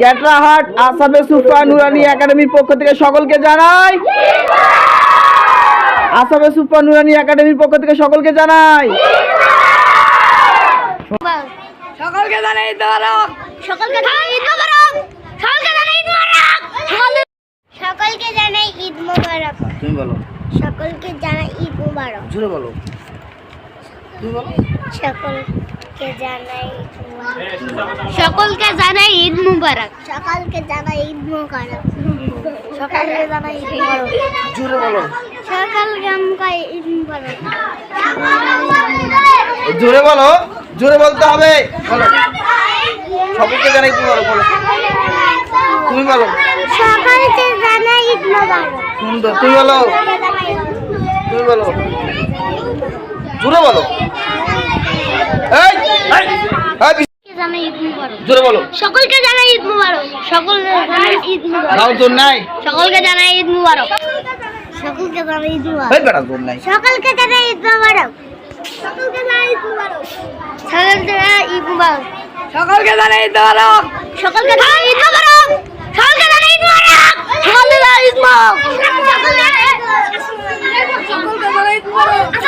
ক্যাটরাহাট আসামে সুফা নুরানি একাডেমির পক্ষ থেকে সকলকে জানাই। আসামে সুফা নুরানি একাডেমির পক্ষ থেকে সকলকে জানাই। সকলকে জানাই ঈদ মোবারক। সকলকে জানাই ঈদ মোবারক। সকলকে জানাই ঈদ মোবারক। সকলকে জানাই ঈদ মোবারক। তুমি বলো। সকলকে জানাই ঈদ মোবারক। বলো। তুমি বলো। সকলকে জানাই সকলকে জানাই ঈদ মুবারক। সকলকে জানাই ঈদ মুবারক। সকলকে জানাই ঈদ মুবারক। জুড়ে বলো। সকলকে আমাকে ঈদ মুবারক। জোরে বলো। জোরে বলতে হবে। বলো। সকলকে জানাই তুমি বলো বলো। তুমি বলো। সকলকে জানাই ঈদ মুবারক। সুন্দর তুমি বলো। তুমি বলো। জোরে বলো। জোরে বলো সকলকে জানাই ঈদ মুবারক সকলকে জানাই ঈদ মুবারক দাও তোর নাই সকলকে জানাই ঈদ মুবারক সকলকে জানাই ঈদ মুবারক এই বেটা তোর নাই সকলকে জানাই ঈদ মুবারক সকলকে জানাই ঈদ মুবারক সকলকে জানাই ঈদ মুবারক সকলকে জানাই ঈদ মুবারক সকলকে জানাই ঈদ মুবারক সকলকে জানাই ঈদ মুবারক সকলকে জানাই ঈদ মুবারক সকলকে জানাই ঈদ মুবারক